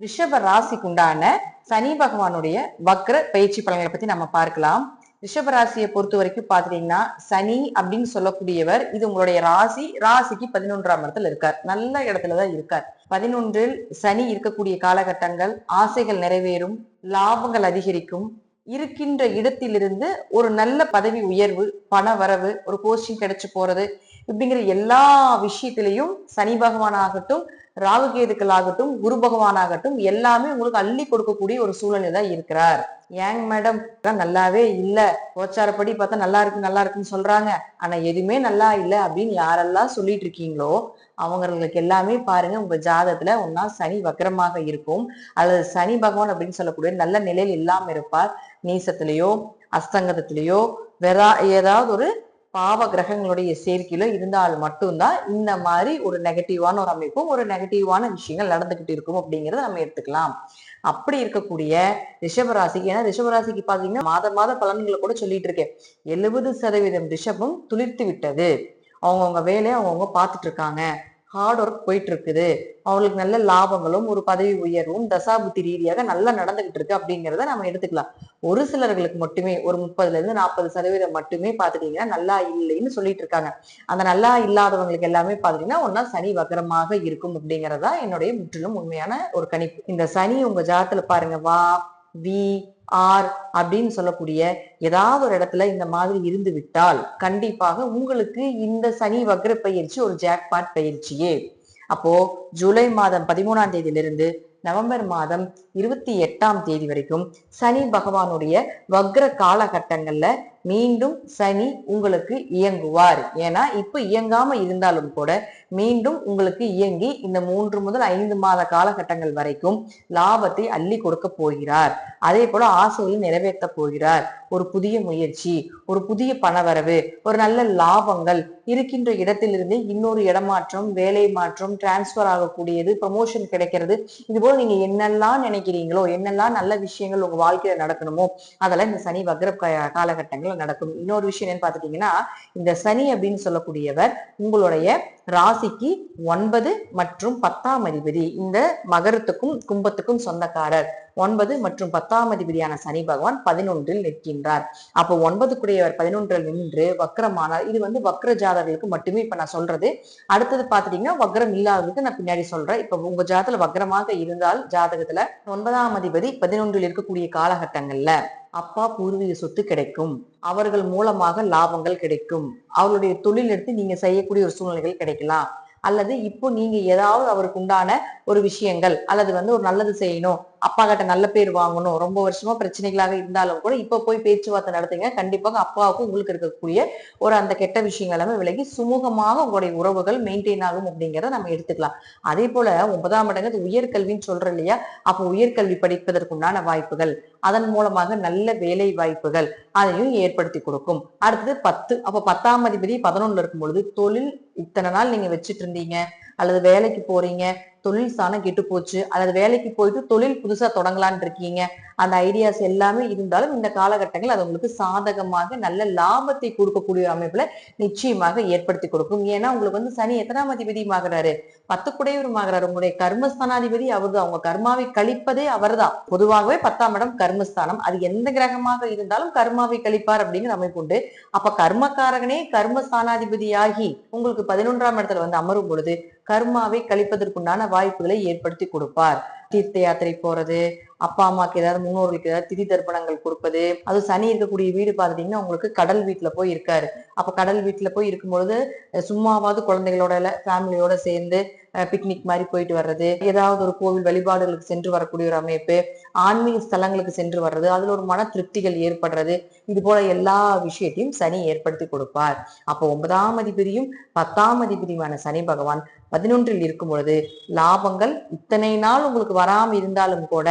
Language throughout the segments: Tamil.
ரிஷப ராசிக்கு உண்டான சனி பகவானுடைய வக்ர பயிற்சி பலன்களை பத்தி நம்ம பார்க்கலாம். ரிஷப ராசியை பொறுத்த வரைக்கும் பாத்துட்டீங்கன்னா சனி அப்படின்னு சொல்லக்கூடியவர் இது உங்களுடைய ராசி ராசிக்கு பதினொன்றாம் இடத்துல இருக்கார். நல்ல இடத்துலதான் இருக்கார். பதினொன்றில் சனி இருக்கக்கூடிய காலகட்டங்கள் ஆசைகள் நிறைவேறும் லாபங்கள் அதிகரிக்கும். இருக்கின்ற இடத்திலிருந்து ஒரு நல்ல பதவி உயர்வு பண வரவு ஒரு போஸ்டிங் கிடைச்சு போறது இப்படிங்கிற எல்லா விஷயத்திலையும் சனி பகவான் ஆகட்டும் ராகு கேதுக்கள் ஆகட்டும் குரு பகவானாகட்டும் எல்லாமே உங்களுக்கு அள்ளி கொடுக்கக்கூடிய ஒரு சூழ்நிலை தான் இருக்கிறார். ஏங் மேடம் நல்லாவே இல்ல. கோச்சாரப்படி பார்த்தா நல்லா இருக்கு நல்லா இருக்குன்னு சொல்றாங்க. ஆனா எதுவுமே நல்லா இல்லை அப்படின்னு யாரெல்லாம் சொல்லிட்டு இருக்கீங்களோ அவங்களுக்கு எல்லாமே பாருங்க உங்க ஜாதத்துல ஒன்னா சனி வக்கரமாக இருக்கும். அல்லது சனி பகவான் அப்படின்னு சொல்லக்கூடிய நல்ல நிலையில் இல்லாம இருப்பார். நீசத்திலேயோ அஸ்தங்கத்திலேயோ வேற ஏதாவது ஒரு பாவ கிரகங்களுடைய சேர்க்கையில இருந்தால் மட்டும்தான் இந்த மாதிரி ஒரு நெகட்டிவான ஒரு அமைப்பும் ஒரு நெகட்டிவான விஷயங்கள் நடந்துகிட்டு இருக்கும் அப்படிங்கறத நம்ம எடுத்துக்கலாம். அப்படி இருக்கக்கூடிய ரிஷபராசிக்கு ஏன்னா ரிஷபராசிக்கு பாத்தீங்கன்னா மாத மாத பலன்களை கூட சொல்லிட்டு இருக்கேன். எழுபது சதவீதம் ரிஷபம் துளிர்த்து விட்டது. அவங்கவுங்க வேலையை அவங்கவுங்க பார்த்துட்டு இருக்காங்க. ஹார்ட் ஒர்க் போயிட்டு இருக்குது அவங்களுக்கு நல்ல லாபங்களும் ஒரு பதவி உயர்வும் தசாபுத்தி ரீதியாக நல்லா நடந்துகிட்டு இருக்கு அப்படிங்கிறத நம்ம எடுத்துக்கலாம். ஒரு சிலர்களுக்கு மட்டுமே ஒரு முப்பதுல இருந்து நாற்பது சதவீதம் மட்டுமே பாத்துட்டீங்கன்னா நல்லா இல்லைன்னு சொல்லிட்டு இருக்காங்க. அந்த நல்லா இல்லாதவங்களுக்கு எல்லாமே பாத்தீங்கன்னா ஒன்னா சனி வக்கரமாக இருக்கும் அப்படிங்கறதா என்னுடைய முற்றிலும் உண்மையான ஒரு கணிப்பு. இந்த சனி உங்க ஜாதத்துல பாருங்க வா வி ஆர் அப்படின்னு சொல்லக்கூடிய ஏதாவது ஒரு இடத்துல இந்த மாதிரி இருந்து விட்டால் கண்டிப்பாக உங்களுக்கு இந்த சனி வக்ர பயிற்சி ஒரு ஜாக்பாட் பயிற்சியே. அப்போ ஜூலை மாதம் பதிமூணாம் தேதியிலிருந்து நவம்பர் மாதம் இருபத்தி எட்டாம் தேதி வரைக்கும் சனி பகவானுடைய வக்ர காலகட்டங்கள்ல மீண்டும் சனி உங்களுக்கு இயங்குவார். ஏன்னா இப்ப இயங்காம இருந்தாலும் கூட மீண்டும் உங்களுக்கு இயங்கி இந்த மூன்று முதல் ஐந்து மாத காலகட்டங்கள் வரைக்கும் லாபத்தை அள்ளி கொடுக்க போகிறார். அதே போல ஆசையை நிறைவேற்ற போகிறார். ஒரு புதிய முயற்சி ஒரு புதிய பணவரவு ஒரு நல்ல லாபங்கள் இருக்கின்ற இடத்திலிருந்து இன்னொரு இடமாற்றம் வேலை மாற்றம் டிரான்ஸ்பர் ஆகக்கூடியது ப்ரமோஷன் கிடைக்கிறது. இது போல நீங்க என்னெல்லாம் நினைக்கிறீங்களோ என்னெல்லாம் நல்ல விஷயங்கள் உங்க வாழ்க்கையில நடக்கணுமோ அதெல்லாம் இந்த சனி வக்ர காலகட்டங்கள் நடக்கும். இன்னொரு விஷயம் என்னன்னு பாத்துட்டீங்கன்னா இந்த சனி அப்படின்னு சொல்லக்கூடியவர் உங்களுடைய ராசிக்கு ஒன்பது மற்றும் பத்தாம் அதிபதி. இந்த மகரத்துக்கும் கும்பத்துக்கும் சொந்தக்காரர். ஒன்பது மற்றும் பத்தாம் அதிபதியான சனி பகவான் பதினொன்றில் நிற்கின்றார். அப்போ ஒன்பது குடையவர் பதினொன்றில் நின்று வக்கரமானார் இது வந்து வக்ர ஜாதகர்களுக்கு மட்டுமே இப்ப நான் சொல்றது. அடுத்தது பாத்துட்டீங்கன்னா வக்ரம் இல்லாததுக்கு நான் பின்னாடி சொல்றேன். இப்ப உங்க ஜாதத்துல வக்ரமாக இருந்தால் ஜாதகத்துல ஒன்பதாம் அதிபதி பதினொன்றில் இருக்கக்கூடிய காலகட்டங்கள்ல அப்பா பூர்வீக சொத்து கிடைக்கும். அவர்கள் மூலமாக லாபங்கள் கிடைக்கும். அவருடைய தொழில் எடுத்து நீங்க செய்யக்கூடிய ஒரு சூழ்நிலைகள் கிடைக்கலாம். அல்லது இப்போ நீங்க ஏதாவது அவருக்கு உண்டான ஒரு விஷயங்கள் அல்லது வந்து ஒரு நல்லது செய்யணும் அப்பா கிட்ட நல்ல பேர் வாங்கணும். ரொம்ப வருஷமா பிரச்சனைகளாக இருந்தாலும் கூட இப்ப போய் பேச்சுவார்த்தை நடத்துங்க. கண்டிப்பாக அப்பாவுக்கும் உங்களுக்கு இருக்கக்கூடிய ஒரு அந்த கெட்ட விஷயங்கள் எல்லாமே விலகி சுமூகமாக உங்களுடைய உறவுகள் மெயின்டைன் ஆகும் அப்படிங்கிறத நம்ம எடுத்துக்கலாம். அதே போல ஒன்பதாம் இடங்கு உயர்கல்வின்னு சொல்றோம் இல்லையா? அப்போ உயர்கல்வி படிப்பதற்குண்டான வாய்ப்புகள் அதன் மூலமாக நல்ல வேலை வாய்ப்புகள் அதையும் ஏற்படுத்தி கொடுக்கும். அடுத்தது பத்து. அப்ப பத்தாம் அதிபதி பதினொன்னுல இருக்கும் பொழுது தொழில் இத்தனை நாள் நீங்க வச்சுட்டு இருந்தீங்க. அல்லது வேலைக்கு போறீங்க தொழில் சாணம் கெட்டு போச்சு அல்லது வேலைக்கு போயிட்டு தொழில் புதுசா தொடங்கலான் இருக்கீங்க அந்த ஐடியாஸ் எல்லாமே இருந்தாலும் இந்த காலகட்டங்கள் அது உங்களுக்கு சாதகமாக நல்ல லாபத்தை கொடுக்கக்கூடிய அமைப்புல நிச்சயமாக ஏற்படுத்தி கொடுக்கும். ஏன்னா உங்களுக்கு வந்து சனி எத்தனாம் அதிபதியும் ஆகிறாரு. பத்து குடையவரும் உங்களுடைய கர்மஸ்தானாதிபதி அவர் அவங்க கர்மாவை கழிப்பதே அவர் தான் பொதுவாகவே பத்தாம் இடம் கர்மஸ்தானம். அது எந்த கிரகமாக இருந்தாலும் கர்மாவை கழிப்பார் அப்படிங்கிற அமைப்பு உண்டு. அப்ப கர்மக்காரகனே கர்மஸ்தானாதிபதியாகி உங்களுக்கு பதினொன்றாம் இடத்துல வந்து அமரும் பொழுது கர்மாவை கழிப்பதற்குண்டான வாய்ப்புகளை ஏற்படுத்தி கொடுப்பார். தீர்த்த யாத்திரை போறது அப்பா அம்மாக்கு ஏதாவது முன்னோர்களுக்கு ஏதாவது திதி தர்ப்பணங்கள் கொடுப்பது அது சனி இருக்கக்கூடிய வீடு பார்த்துட்டீங்கன்னா உங்களுக்கு கடல் வீட்டுல போய் இருக்காரு. அப்ப கடல் வீட்டுல போய் இருக்கும்பொழுது சும்மாவாவது குழந்தைகளோட ஃபேமிலியோட சேர்ந்து பிக்னிக் மாதிரி போயிட்டு வர்றது. ஏதாவது ஒரு கோவில் வழிபாடுகளுக்கு சென்று வரக்கூடிய ஒரு அமைப்பு ஆன்மீக ஸ்தலங்களுக்கு சென்று வர்றது அதுல ஒரு மன திருப்திகள் ஏற்படுறது. இது போல எல்லா விஷயத்தையும் சனி ஏற்படுத்தி கொடுப்பார். அப்போ ஒன்பதாம் அதிபதியும் பத்தாம் அதிபதியுமான சனி பகவான் பதினொன்றில் இருக்கும் பொழுது லாபங்கள் இத்தனை நாள் உங்களுக்கு வராமல் இருந்தாலும் கூட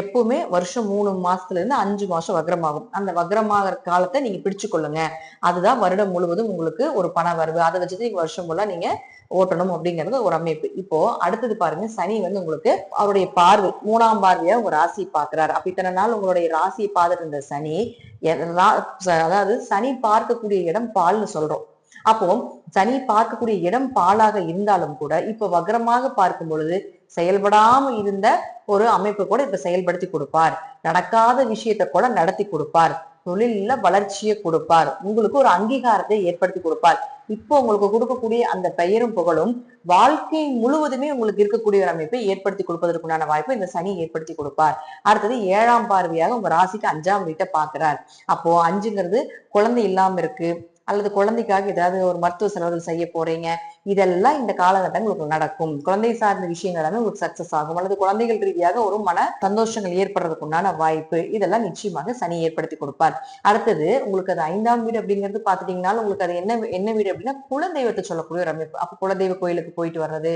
எப்பவுமே வருஷம் மூணு மாசத்துல இருந்து அஞ்சு மாசம் வக்ரமாகும். அந்த வக்ரமாகிற காலத்தை நீங்க பிடிச்சு கொள்ளுங்க. அதுதான் வருடம் முழுவதும் உங்களுக்கு ஒரு பண வரவு. அதை வச்சுட்டு நீங்க வருஷம் ஃபுல்லா நீங்க ஓட்டணும் அப்படிங்கறது ஒரு அமைப்பு. அமைப்பு. இப்போ அடுத்தது பாருங்க சனி வந்து உங்களுக்கு அவருடைய பார்வை மூணாம் பார்வையா உங்க ராசியை பாக்குறாரு அப்ப இத்தனை நாள் உங்களுடைய ராசியை பார்த்துட்டு இருந்த சனி அதாவது சனி பார்க்கக்கூடிய இடம் பால்னு சொல்றோம். அப்போ சனி பார்க்கக்கூடிய இடம் பாலாக இருந்தாலும் கூட இப்ப வக்ரமாக பார்க்கும் பொழுது செயல்படாம இருந்த ஒரு அமைப்பு கூட இப்ப செயல்படுத்தி கொடுப்பார். நடக்காத விஷயத்த கூட நடத்தி கொடுப்பார். தொழில வளர்ச்சியை கொடுப்பார். உங்களுக்கு ஒரு அங்கீகாரத்தை ஏற்படுத்தி கொடுப்பார். இப்போ உங்களுக்கு கொடுக்கக்கூடிய அந்த பெயரும் புகழும் வாழ்க்கை முழுவதுமே உங்களுக்கு இருக்கக்கூடிய ஒரு அமைப்பை ஏற்படுத்தி கொடுப்பதற்குண்டான வாய்ப்பு இந்த சனி ஏற்படுத்தி கொடுப்பார். அடுத்தது ஏழாம் பார்வையாக உங்க ராசிக்கு அஞ்சாம் வீட்டை பாக்குறார் அப்போ அஞ்சுங்கிறது குழந்தை இல்லாம இருக்கு. அல்லது குழந்தைக்காக ஏதாவது ஒரு மருத்துவ செலவுகள் செய்ய போறீங்க. இதெல்லாம் இந்த காலகட்டங்களுக்கு உங்களுக்கு நடக்கும். குழந்தை சார்ந்த விஷயங்கள் எல்லாமே உங்களுக்கு சக்சஸ் ஆகும். அல்லது குழந்தைகள் ரீதியாக ஒரு மன சந்தோஷங்கள் ஏற்படுறதுக்கு உண்டான வாய்ப்பு இதெல்லாம் நிச்சயமாக சனி ஏற்படுத்தி கொடுப்பார். அடுத்தது உங்களுக்கு அது ஐந்தாம் வீடு அப்படிங்கிறது பாத்துட்டீங்கன்னா உங்களுக்கு அது என்ன என்ன வீடு அப்படின்னா குலதெய்வத்தை சொல்லக்கூடிய ஒரு அமைப்பு. அப்ப குலதெய்வ கோயிலுக்கு போயிட்டு வர்றது.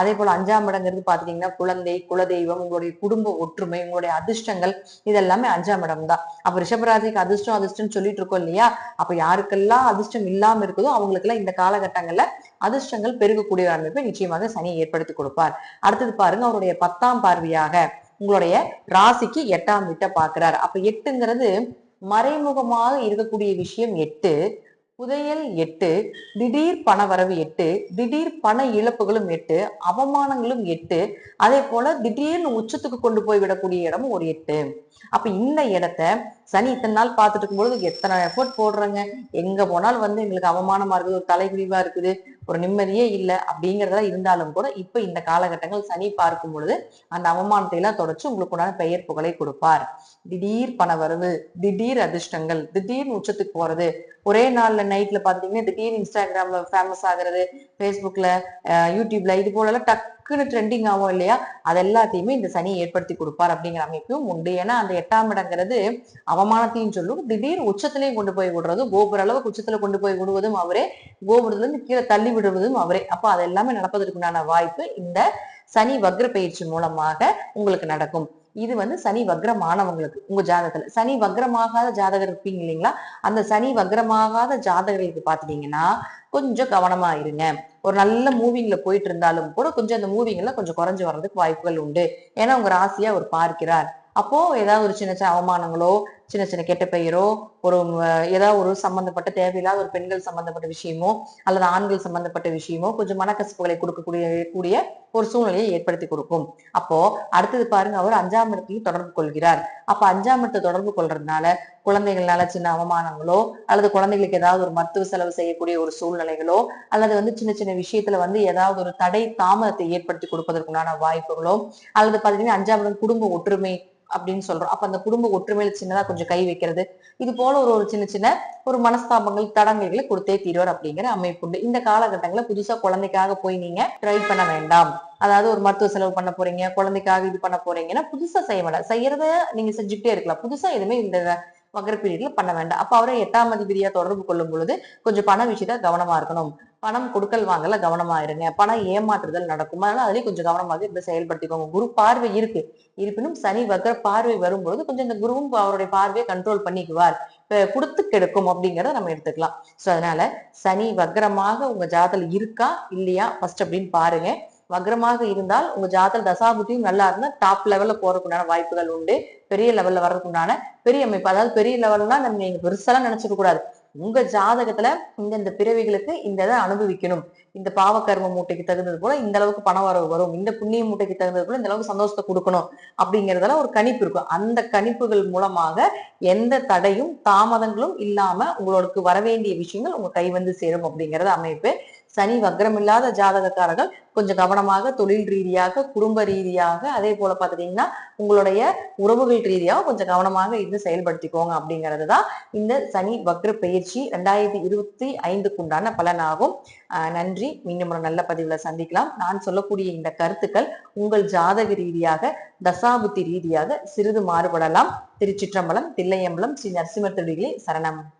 அதே போல அஞ்சாம் இடங்கிறது பாத்துட்டீங்கன்னா குழந்தை குலதெய்வம் உங்களுடைய குடும்ப ஒற்றுமை உங்களுடைய அதிர்ஷ்டங்கள் இதெல்லாமே அஞ்சாம் இடம் தான். அப்ப ரிஷபராசிக்கு அதிர்ஷ்டம் அதிர்ஷ்டம் சொல்லிட்டு இருக்கோம் இல்லையா? அப்ப யாருக்கெல்லாம் அதிர்ஷ்டம் இல்லாம இருக்குதோ அவங்களுக்கு எல்லாம் இந்த காலகட்டங்கள்ல அதிர்ஷ்டங்கள் பெருகக்கூடிய அமைப்பை நிச்சயமாக சனி ஏற்படுத்தி கொடுப்பார். அடுத்தது பாருங்க அவருடைய பத்தாம் பார்வையாக உங்களுடைய ராசிக்கு எட்டாம் வீட்டை பாக்குறார் அப்ப எட்டுங்கிறது மறைமுகமாக இருக்கக்கூடிய விஷயம் எட்டு. புதையல் எட்டு திடீர் பண வரவு எட்டு திடீர் பண இழப்புகளும் எட்டு அவமானங்களும் எட்டு அதே போல திடீர்னு உச்சத்துக்கு கொண்டு போய் விடக்கூடிய இடமும் ஒரு எட்டு. அப்ப இந்த இடத்த சனி இத்தனை நாள் பார்த்துட்டு இருக்கும்போது எத்தனை எஃபோர்ட் போடுறாங்க? எங்க போனாலும் வந்து எங்களுக்கு அவமானமா இருக்குது ஒரு தலைகுறிவா இருக்குது ஒரு நிம்மதியே இல்லை அப்படிங்கிறதெல்லாம் இருந்தாலும் கூட இப்ப இந்த காலகட்டங்கள் சனி பார்க்கும் பொழுது அந்த அவமானத்தை எல்லாம் தொடச்சு உங்களுக்கு உண்டான பெயர் புகழை கொடுப்பார். திடீர் பண வரவு திடீர் அதிர்ஷ்டங்கள் திடீர்னு உச்சத்துக்கு போறது. ஒரே நாள்ல நைட்ல பாத்தீங்கன்னா திடீர் இன்ஸ்டாகிராம்ல ஃபேமஸ் ஆகுறது ஃபேஸ்புக்ல யூடியூப்ல இது போல டக்குன்னு ட்ரெண்டிங் ஆகும் இல்லையா? அது எல்லாத்தையுமே இந்த சனி ஏற்படுத்தி கொடுப்பார் அப்படிங்கிற அமைப்பும் உண்டு. ஏன்னா அந்த எட்டாம் இடங்கிறது அவமானத்தையும் சொல்லும். திடீர் உச்சத்திலையும் கொண்டு போய் விடுறதும் கோபுர அளவுக்கு உச்சத்துல கொண்டு போய் விடுவதும் அவரே. கோபுரத்துல இருந்து கீழே தள்ளி விடுவதும் அவரே. அப்ப அது எல்லாமே நடப்பதற்குண்டான வாய்ப்பு இந்த சனி வக்ர பயிற்சி மூலமாக உங்களுக்கு நடக்கும். இது வந்து சனி வக்ரமானவங்களுக்கு உங்க ஜாதகத்துல. சனி வக்ரமாகாத ஜாதகர் இருப்பீங்க இல்லைங்களா? அந்த சனி வக்ரமாகாத ஜாதகர்களுக்கு பாத்துட்டீங்கன்னா கொஞ்சம் கவனமா இருங்க. ஒரு நல்ல மூவிங்ல போயிட்டு இருந்தாலும் கூட கொஞ்சம் அந்த மூவிங்ல கொஞ்சம் குறைஞ்சு வர்றதுக்கு வாய்ப்புகள் உண்டு. ஏன்னா உங்க ராசியா அவர் பார்க்கிறார். அப்போ ஏதாவது ஒரு சின்ன சின்ன அவமானங்களோ சின்ன சின்ன கெட்ட பெயரோ ஒரு ஏதாவது ஒரு சம்பந்தப்பட்ட தேவையில்லாத ஒரு பெண்கள் சம்பந்தப்பட்ட விஷயமோ அல்லது ஆண்கள் சம்பந்தப்பட்ட விஷயமோ கொஞ்சம் மனக்கசப்புகளை கொடுக்கக்கூடிய கூடிய ஒரு சூழ்நிலையை ஏற்படுத்தி கொடுக்கும். அப்போ அடுத்தது பாருங்க அவர் அஞ்சாம் இடத்தையும் தொடர்பு கொள்கிறார். அப்ப அஞ்சாம் இடத்தை தொடர்பு கொள்றதுனால குழந்தைகள்னால சின்ன அவமானங்களோ அல்லது குழந்தைகளுக்கு ஏதாவது ஒரு மருத்துவ செலவு செய்யக்கூடிய ஒரு சூழ்நிலைகளோ அல்லது வந்து சின்ன சின்ன விஷயத்துல வந்து ஏதாவது ஒரு தடை தாமதத்தை ஏற்படுத்தி கொடுப்பதற்குண்டான வாய்ப்புகளோ அல்லது பாத்தீங்கன்னா அஞ்சாம் இடம் குடும்ப ஒற்றுமை அப்படின்னு சொல்றோம். அப்ப அந்த குடும்ப ஒற்றுமையில சின்னதா கொஞ்சம் கை வைக்கிறது. இது போல ஒரு ஒரு சின்ன சின்ன ஒரு மனஸ்தாபங்கள் தடங்கல்களை கொடுத்தே தீர்வார் அப்படிங்கிற அமைப்பு உண்டு. இந்த காலகட்டங்களில் புதுசா குழந்தைக்காக போய் நீங்க ட்ரை பண்ண வேண்டாம். அதாவது ஒரு மருத்துவ செலவு பண்ண போறீங்க குழந்தைக்காக இது பண்ண போறீங்கன்னா புதுசா செய்ய வேண்டாம் செய்யறத நீங்க செஞ்சுக்கிட்டே இருக்கலாம். புதுசா எதுவுமே இந்த மகர பீரியட்ல பண்ண வேண்டாம். அப்போ அவரை எட்டாம் அதிபதியா தொடர்பு கொள்ளும் பொழுது கொஞ்சம் பண விஷயத்த கவனமா இருக்கணும். பணம் கொடுக்கல் வாங்கல கவனமா இருங்க பணம் ஏமாற்றுதல் நடக்கும். அதனால அதுலயும் கொஞ்சம் கவனமாக இதை செயல்படுத்திக்கோங்க. குரு பார்வை இருக்கு. இருப்பினும் சனி வக்ர பார்வை வரும்பொழுது கொஞ்சம் இந்த குருவும் அவருடைய பார்வையை கண்ட்ரோல் பண்ணிக்குவார். கொடுத்து கெடுக்கும் அப்படிங்கிறத நம்ம எடுத்துக்கலாம். ஸோ அதனால சனி வக்ரமாக உங்க ஜாதல் இருக்கா? இல்லையா? ஃபர்ஸ்ட் அப்படின்னு பாருங்க. வக்ரமாக இருந்தால் உங்க ஜாதல் தசாபுத்தியும் நல்லா இருந்தா டாப் லெவல்ல போறதுக்குண்டான வாய்ப்புகள் உண்டு. பெரிய லெவல்ல வர்றதுக்குண்டான பெரிய அமைப்பு. அதாவது பெரிய லெவல்னா நம்ம நீங்க பெருசாலாம் நினைச்சுக்க கூடாது. உங்க ஜாதகத்துல இந்த இந்த பிறவிகளுக்கு இந்த இதை அனுபவிக்கணும். இந்த பாவக்கர்ம மூட்டைக்கு தகுந்தது போல இந்த அளவுக்கு பண வரவு வரும். இந்த புண்ணிய மூட்டைக்கு தகுந்தது போல இந்த அளவுக்கு சந்தோஷத்தை கொடுக்கணும். அப்படிங்கறதெல்லாம் ஒரு கணிப்பு இருக்கும். அந்த கணிப்புகள் மூலமாக எந்த தடையும் தாமதங்களும் இல்லாம உங்களுக்கு வரவேண்டிய விஷயங்கள் உங்க கை வந்து சேரும் அப்படிங்கறது அமைப்பு. சனி வக்ரமில்லாத ஜாதகக்காரர்கள் கொஞ்சம் கவனமாக தொழில் ரீதியாக குடும்ப ரீதியாக அதே போல பாத்துட்டீங்கன்னா உங்களுடைய உறவுகள் ரீதியாக கொஞ்சம் கவனமாக இருந்து செயல்படுத்திக்கோங்க அப்படிங்கிறது தான் இந்த சனி வக்ர பயிற்சி ரெண்டாயிரத்தி இருபத்தி ஐந்துக்கு உண்டான பலனாகும். ஆஹ் நன்றி. மீண்டும் ஒரு நல்ல பதிவுல சந்திக்கலாம். நான் சொல்லக்கூடிய இந்த கருத்துக்கள் உங்கள் ஜாதக ரீதியாக தசாபுத்தி ரீதியாக சிறிது மாறுபடலாம். திருச்சிற்றம்பலம் தில்லையம்பலம் ஸ்ரீ நரசிம்மர் திருடிகளே சரணம்.